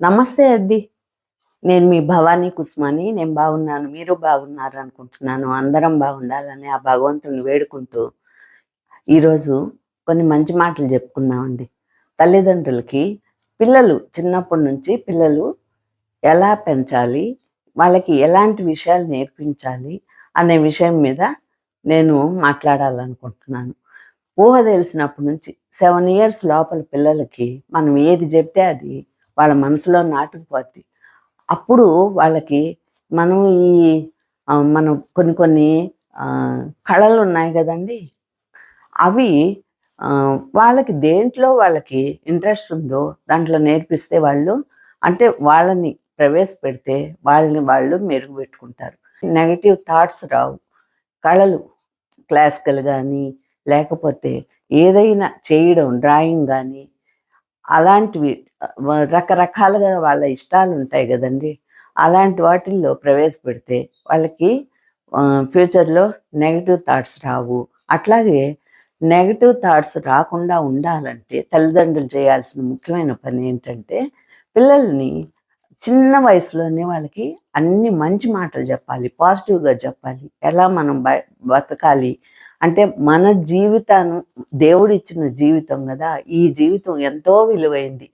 నమస్తే అద్ది. నేను మీ భవానీ కుస్మాని. నేను బాగున్నాను. మీరు బాగున్నారు అనుకుంటున్నాను. అందరం బాగుండాలని ఆ భగవంతుని వేడుకుంటూ ఈరోజు కొన్ని మంచి మాటలు చెప్పుకుందామండి. తల్లిదండ్రులకి పిల్లలు చిన్నప్పటి నుంచి పిల్లలు ఎలా పెంచాలి? వాళ్ళకి ఎలాంటి విషయాలు నేర్పించాలి? అనే విషయం మీద నేను మాట్లాడాలనుకుంటున్నాను. ఊహ తెలిసినప్పటి నుంచి సెవెన్ ఇయర్స్ లోపల పిల్లలకి మనం ఏది చెప్తే అది వాళ్ళ మనసులో నాటుకుపోద్ది. అప్పుడు వాళ్ళకి మనం ఈ మనం కొన్ని కొన్ని కళలు ఉన్నాయి కదండి. అవి వాళ్ళకి దేంట్లో వాళ్ళకి ఇంట్రెస్ట్ ఉందో దాంట్లో నేర్పిస్తే వాళ్ళు అంటే వాళ్ళని ప్రవేశపెడితే వాళ్ళని వాళ్ళు మెరుగుపెట్టుకుంటారు. నెగటివ్ థాట్స్ రావు. కళలు క్లాసికల్ కానీ లేకపోతే ఏదైనా చేయడం డ్రాయింగ్ కానీ అలాంటివి రకరకాలుగా వాళ్ళ ఇష్టాలు ఉంటాయి కదండి. అలాంటి వాటిల్లో ప్రవేశపెడితే వాళ్ళకి ఫ్యూచర్లో నెగటివ్ థాట్స్ రావు. అట్లాగే నెగటివ్ థాట్స్ రాకుండా ఉండాలంటే తల్లిదండ్రులు చేయాల్సిన ముఖ్యమైన పని ఏంటంటే పిల్లల్ని చిన్న వయసులోనే వాళ్ళకి అన్ని మంచి మాటలు చెప్పాలి పాజిటివ్గా చెప్పాలి. ఎలా మనం బ బతకాలి అంటే మన జీవితాన్ని దేవుడు ఇచ్చిన జీవితం కదా ఈ జీవితం ఎంతో విలువైంది.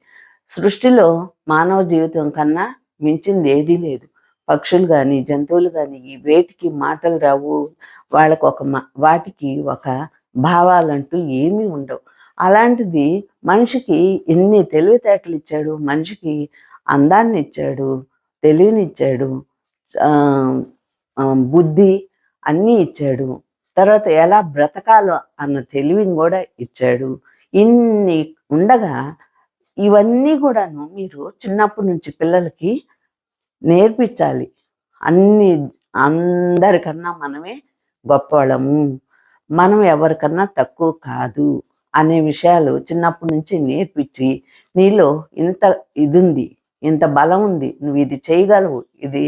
సృష్టిలో మానవ జీవితం కన్నా మించింది ఏదీ లేదు. పక్షులు కానీ జంతువులు కానీ ఈ వేటికి మాటలు రావు. వాళ్ళకు ఒక మ- వాటికి ఒక భావాలంటూ ఏమీ ఉండవు. అలాంటిది మనిషికి ఎన్ని తెలివితేటలు ఇచ్చాడు మనిషికి అందాన్ని ఇచ్చాడు తెలివినిచ్చాడు బుద్ధి అన్నీ ఇచ్చాడు. తర్వాత ఎలా బ్రతకాలో అన్న తెలివిని కూడా ఇచ్చాడు. ఇన్ని ఉండగా ఇవన్నీ కూడాను మీరు చిన్నప్పటి నుంచి పిల్లలకి నేర్పించాలి. అన్ని అందరికన్నా మనమే గొప్పవాళ్ళము. మనం ఎవరికన్నా తక్కువ కాదు అనే విషయాలు చిన్నప్పటి నుంచి నేర్పించి నీలో ఇంత ఇది ఉంది ఇంత బలం ఉంది నువ్వు ఇది చేయగలవు ఇది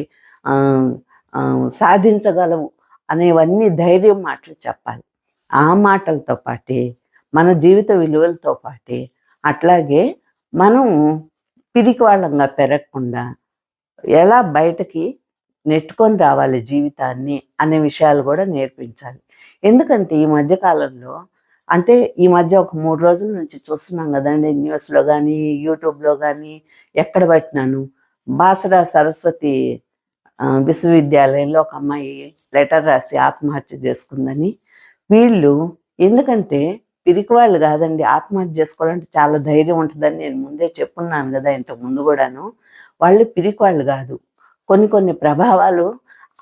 సాధించగలవు అనేవన్నీ ధైర్యం మాటలు చెప్పాలి. ఆ మాటలతో పాటే మన జీవిత విలువలతో పాటే అట్లాగే మనం పిరికి వాళ్ళంగా పెరగకుండా ఎలా బయటకి నెట్టుకొని రావాలి జీవితాన్ని అనే విషయాలు కూడా నేర్పించాలి. ఎందుకంటే ఈ మధ్య కాలంలో అంటే ఈ మధ్య ఒక మూడు రోజుల నుంచి చూస్తున్నాం కదండి న్యూస్లో కానీ యూట్యూబ్లో కానీ ఎక్కడ పట్టినాను? బాసరా సరస్వతి విశ్వవిద్యాలయంలో ఒక అమ్మాయి లెటర్ రాసి ఆత్మహత్య చేసుకుందని. వీళ్ళు ఎందుకంటే పిరికి వాళ్ళు కాదండి ఆత్మహత్య చేసుకోవాలంటే చాలా ధైర్యం ఉంటుందని నేను ముందే చెప్పున్నాను కదా ఇంతకు ముందు కూడాను. వాళ్ళు పిరికి వాళ్ళు కాదు. కొన్ని కొన్ని ప్రభావాలు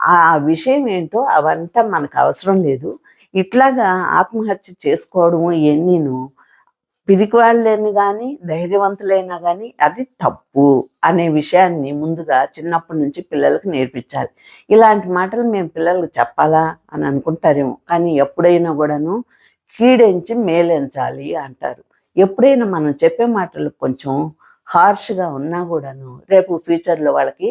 ఆ విషయం ఏంటో అవంతా మనకు అవసరం లేదు. ఇట్లాగా ఆత్మహత్య చేసుకోవడము ఇవన్నీను పిరికివాళ్ళని కానీ ధైర్యవంతులైనా కానీ అది తప్పు అనే విషయాన్ని ముందుగా చిన్నప్పటి నుంచి పిల్లలకు నేర్పించాలి. ఇలాంటి మాటలు మేము పిల్లలకు చెప్పాలా అని అనుకుంటారేమో. కానీ ఎప్పుడైనా కూడాను కీడించి మేలెంచాలి అంటారు. ఎప్పుడైనా మనం చెప్పే మాటలు కొంచెం హార్ష్గా ఉన్నా కూడాను రేపు ఫ్యూచర్లో వాళ్ళకి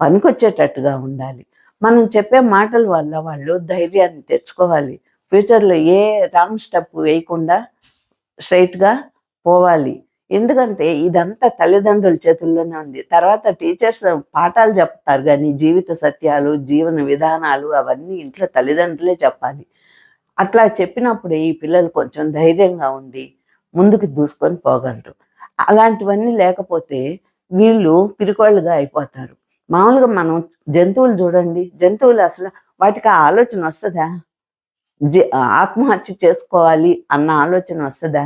పనికొచ్చేటట్టుగా ఉండాలి. మనం చెప్పే మాటల వల్ల వాళ్ళు ధైర్యాన్ని తెచ్చుకోవాలి. ఫ్యూచర్లో ఏ రాంగ్ స్టెప్ వేయకుండా స్ట్రైట్గా పోవాలి. ఎందుకంటే ఇదంతా తల్లిదండ్రుల చేతుల్లోనే ఉంది. తర్వాత టీచర్స్ పాఠాలు చెప్తారు కానీ జీవిత సత్యాలు జీవన విధానాలు అవన్నీ ఇంట్లో తల్లిదండ్రులే చెప్పాలి. అట్లా చెప్పినప్పుడు ఈ పిల్లలు కొంచెం ధైర్యంగా ఉండి ముందుకు దూసుకొని పోగలరు. అలాంటివన్నీ లేకపోతే వీళ్ళు పిరికోళ్ళుగా అయిపోతారు. మామూలుగా మనం జంతువులు చూడండి. జంతువులు అసలు వాటికి ఆలోచన వస్తుందా? ఆత్మహత్య చేసుకోవాలి అన్న ఆలోచన వస్తుందా?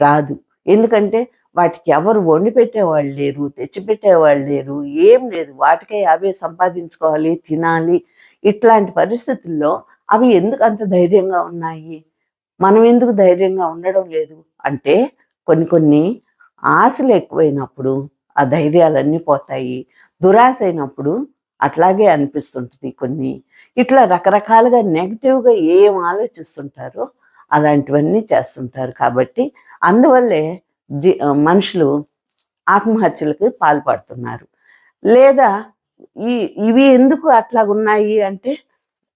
రాదు. ఎందుకంటే వాటికి ఎవరు వండి పెట్టేవాళ్ళు లేరు తెచ్చిపెట్టేవాళ్ళు లేరు ఏం లేదు. వాటికే అవే సంపాదించుకోవాలి తినాలి. ఇట్లాంటి పరిస్థితుల్లో అవి ఎందుకు అంత ధైర్యంగా ఉన్నాయి? మనం ఎందుకు ధైర్యంగా ఉండడం లేదు? అంటే కొన్ని కొన్ని ఆశలు ఎక్కువైనప్పుడు ఆ ధైర్యాలన్నీ పోతాయి. దురాశ అయినప్పుడు అట్లాగే అనిపిస్తుంటుంది కొన్ని. ఇట్లా రకరకాలుగా నెగిటివ్గా ఏం ఆలోచిస్తుంటారో అలాంటివన్నీ చేస్తుంటారు. కాబట్టి అందువల్లే జీ మనుషులు ఆత్మహత్యలకి పాల్పడుతున్నారు. లేదా ఈ ఇవి ఎందుకు అట్లా ఉన్నాయి అంటే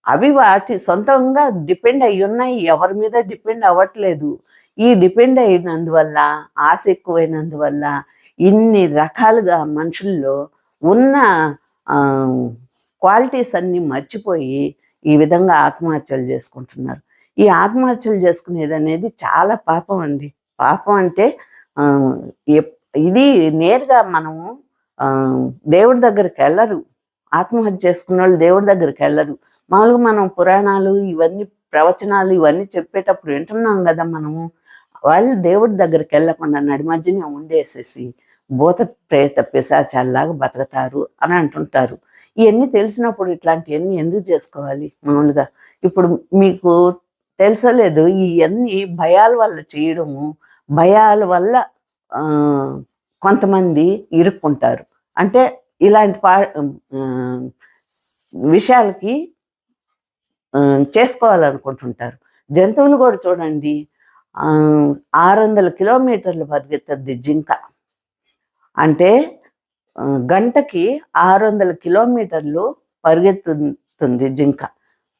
అవి వాటి సొంతంగా డిపెండ్ అయి ఉన్నాయి. ఎవరి మీద డిపెండ్ అవ్వట్లేదు. ఈ డిపెండ్ అయినందువల్ల ఆశ ఎక్కువైనందువల్ల ఇన్ని రకాలుగా మనుషుల్లో ఉన్న క్వాలిటీస్ అన్ని మర్చిపోయి ఈ విధంగా ఆత్మహత్యలు చేసుకుంటున్నారు. ఈ ఆత్మహత్యలు చేసుకునేది అనేది చాలా పాపం అండి. పాపం అంటే ఆ, ఇది నేరుగా మనము ఆ, దేవుడి దగ్గరికి వెళ్ళరు. ఆత్మహత్య చేసుకున్న వాళ్ళు దేవుడి దగ్గరికి వెళ్ళరు. మామూలుగా మనం పురాణాలు ఇవన్నీ ప్రవచనాలు ఇవన్నీ చెప్పేటప్పుడు వింటున్నాం కదా మనము. వాళ్ళు దేవుడి దగ్గరికి వెళ్ళకుండా నడి మధ్యనే ఉండేసేసి భూత ప్రేత పిశాచాల్లాగా బతుకుతారు అని అంటుంటారు. ఇవన్నీ తెలిసినప్పుడు ఇట్లాంటివన్నీ ఎందుకు చేసుకోవాలి? మామూలుగా ఇప్పుడు మీకు తెలుసలేదు ఇవన్నీ భయాల వల్ల చేయడము భయాల వల్ల కొంతమంది ఇరుక్కుంటారు. అంటే ఇలాంటి పా విషయాలకి చేసుకోవాలనుకుంటుంటారు. జంతువులు కూడా చూడండి ఆరు వందల కిలోమీటర్లు పరిగెత్తద్ది జింక. అంటే గంటకి ఆరు వందల కిలోమీటర్లు పరిగెత్తుతుంది జింక.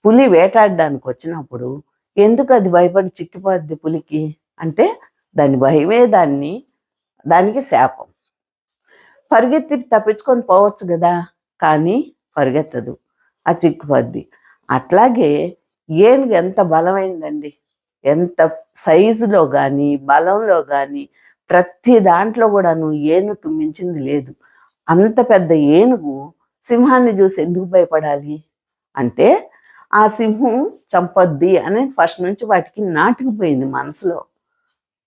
పులి వేటాడడానికి వచ్చినప్పుడు ఎందుకు అది భయపడి చిక్కిపోద్ది పులికి? అంటే దాని భయమే దాన్ని దానికి శాపం. పరిగెత్తి తప్పించుకొని పోవచ్చు కదా కానీ పరిగెత్తదు. ఆ చిక్కుపోద్ది. అట్లాగే ఏనుగు ఎంత బలమైందండి. ఎంత సైజులో కానీ బలంలో కానీ ప్రతి దాంట్లో కూడాను ఏనుగు మించింది లేదు. అంత పెద్ద ఏనుగు సింహాన్ని చూసి ఎందుకు భయపడాలి? అంటే ఆ సింహం చంపొద్ది అని ఫస్ట్ నుంచి వాటికి నాటుకుపోయింది మనసులో.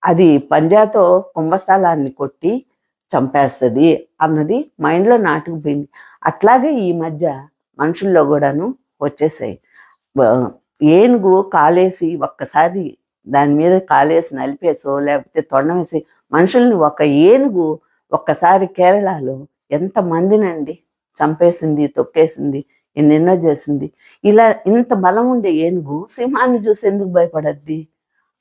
అది పంజాతో కుంభస్థలాన్ని కొట్టి చంపేస్తుంది అన్నది మైండ్లో నాటుకుపోయింది. అట్లాగే ఈ మధ్య మనుషుల్లో కూడాను వచ్చేసాయి. ఏనుగు కాలేసి ఒక్కసారి దాని మీద కాలేసి నలిపేసో లేకపోతే తొండం వేసి మనుషుల్ని ఒక ఏనుగు ఒక్కసారి కేరళలో ఎంత మందినండి చంపేసింది తొక్కేసింది ఎన్నెన్నో చేసింది. ఇలా ఇంత బలం ఉండే ఏనుగు సింహాన్ని చూసి ఎందుకు భయపడద్ది?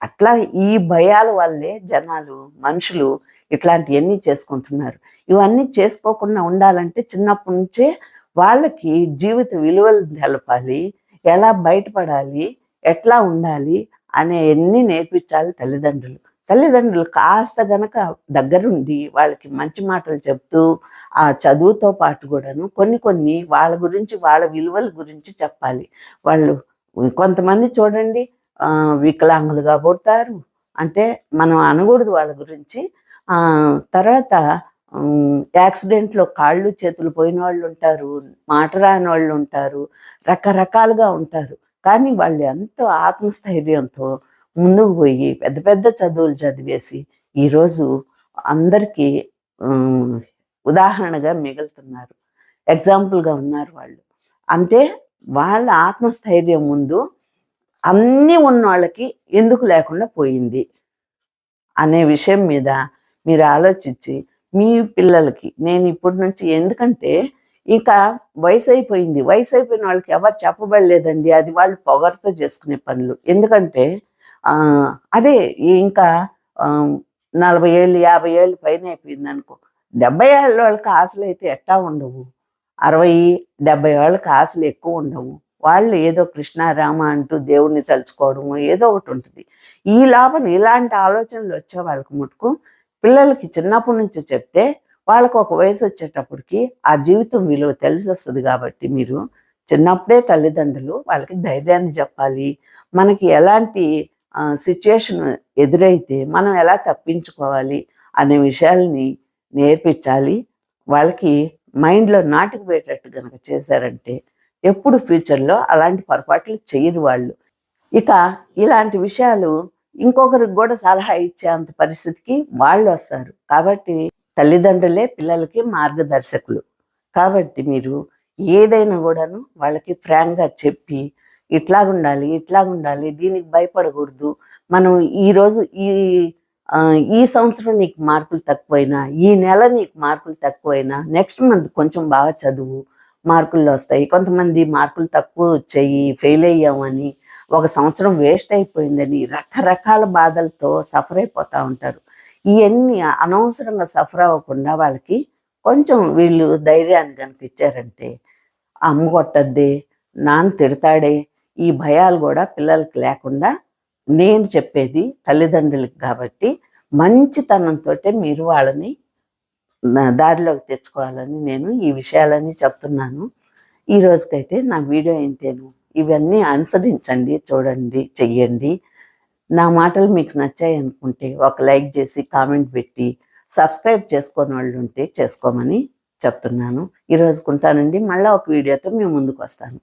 అట్లా ఈ భయాల వల్లే జనాలు మనుషులు ఇట్లాంటివన్నీ చేసుకుంటున్నారు. ఇవన్నీ చేసుకోకుండా ఉండాలంటే చిన్నప్పటి నుంచే వాళ్ళకి జీవిత విలువలు తెలపాలి ఎలా బయటపడాలి ఎట్లా ఉండాలి అనే ఎన్ని నేర్పించాలి తల్లిదండ్రులు. తల్లిదండ్రులు కాస్త గనక దగ్గరుండి వాళ్ళకి మంచి మాటలు చెప్తూ ఆ చదువుతో పాటు కూడాను కొన్ని కొన్ని వాళ్ళ గురించి వాళ్ళ విలువల గురించి చెప్పాలి. వాళ్ళు కొంతమంది చూడండి వికలాంగులుగా పుడతారు. అంటే మనం అనకూడదు వాళ్ళ గురించి. తర్వాత యాక్సిడెంట్లో కాళ్ళు చేతులు పోయిన వాళ్ళు ఉంటారు మాట రాని వాళ్ళు ఉంటారు రకరకాలుగా ఉంటారు. కానీ వాళ్ళు ఎంతో ఆత్మస్థైర్యంతో ముందుకు పోయి పెద్ద పెద్ద చదువులు చదివేసి ఈరోజు అందరికీ ఉదాహరణగా మిగులుతున్నారు. ఎగ్జాంపుల్గా ఉన్నారు వాళ్ళు. అంటే వాళ్ళ ఆత్మస్థైర్యం ముందు అన్నీ ఉన్న వాళ్ళకి ఎందుకు లేకుండా పోయింది అనే విషయం మీద మీరు ఆలోచించి మీ పిల్లలకి నేను ఇప్పటి నుంచి ఎందుకంటే ఇక వయసు అయిపోయింది వయసు అయిపోయిన వాళ్ళకి ఎవరు చెప్పబడలేదండి. అది వాళ్ళు పొగరుతో చేసుకునే పనులు. ఎందుకంటే అదే ఇంకా నలభై ఏళ్ళు యాభై ఏళ్ళు పైన అయిపోయింది అనుకో. డెబ్బై ఏళ్ళ వాళ్ళకి ఆశలు అయితే ఎట్టా ఉండవు. అరవై డెబ్బై వాళ్ళకి ఆశలు ఎక్కువ ఉండవు. వాళ్ళు ఏదో కృష్ణారామ అంటూ దేవుణ్ణి తలుచుకోవడము ఏదో ఒకటి ఉంటుంది. ఈ లోపల ఇలాంటి ఆలోచనలు వచ్చే వాళ్ళకి ముట్టుకు పిల్లలకి చిన్నప్పటి నుంచి చెప్తే వాళ్ళకు ఒక వయసు వచ్చేటప్పటికి ఆ జీవితం విలువ తెలిసి వస్తుంది కాబట్టి మీరు చిన్నప్పుడే తల్లిదండ్రులు వాళ్ళకి ధైర్యాన్ని చెప్పాలి. మనకి ఎలాంటి సిచ్యుయేషన్ ఎదురైతే మనం ఎలా తప్పించుకోవాలి అనే విషయాల్ని నేర్పించాలి. వాళ్ళకి మైండ్లో నాటుకుపోయేటట్టు కనుక చేశారంటే ఎప్పుడు ఫ్యూచర్లో అలాంటి పొరపాట్లు చేయరు వాళ్ళు. ఇక ఇలాంటి విషయాలు ఇంకొకరికి కూడా సలహా ఇచ్చేంత పరిస్థితికి వాళ్ళు వస్తారు. కాబట్టి తల్లిదండ్రులే పిల్లలకి మార్గదర్శకులు. కాబట్టి మీరు ఏదైనా కూడాను వాళ్ళకి ఫ్రాంక్గా చెప్పి ఇట్లాగుండాలి ఇట్లాగుండాలి దీనికి భయపడకూడదు. మనం ఈరోజు ఈ ఈ సంవత్సరం నీకు మార్కులు తక్కువైనా ఈ నెల నీకు మార్కులు తక్కువైనా నెక్స్ట్ మంత్ కొంచెం బాగా చదువు మార్కులు వస్తాయి. కొంతమంది మార్కులు తక్కువ వచ్చాయి ఫెయిల్ అయ్యామని ఒక సంవత్సరం వేస్ట్ అయిపోయిందని రకరకాల బాధలతో సఫర్ అయిపోతూ ఉంటారు. ఇవన్నీ అనవసరంగా సఫర్ అవ్వకుండా వాళ్ళకి కొంచెం వీళ్ళు ధైర్యాన్ని కనిపించారంటే అమ్మ కొట్టద్దే నాన్న తిడతాడే ఈ భయాలు కూడా పిల్లలకి లేకుండా నేను చెప్పేది తల్లిదండ్రులకి కాబట్టి మంచితనంతో మీరు వాళ్ళని దారిలోకి తెచ్చుకోవాలని నేను ఈ విషయాలన్నీ చెప్తున్నాను. ఈ రోజుకైతే నా వీడియో ఇంతేను ఇవన్నీ అనుసరించండి చూడండి చెయ్యండి. నా మాటలు మీకు నచ్చాయి అనుకుంటే ఒక లైక్ చేసి కామెంట్ పెట్టి సబ్స్క్రైబ్ చేసుకోని వాళ్ళు ఉంటే చేసుకోమని చెప్తున్నాను. ఈరోజుకుంటానండి మళ్ళీ ఒక వీడియోతో మేము ముందుకు వస్తాను.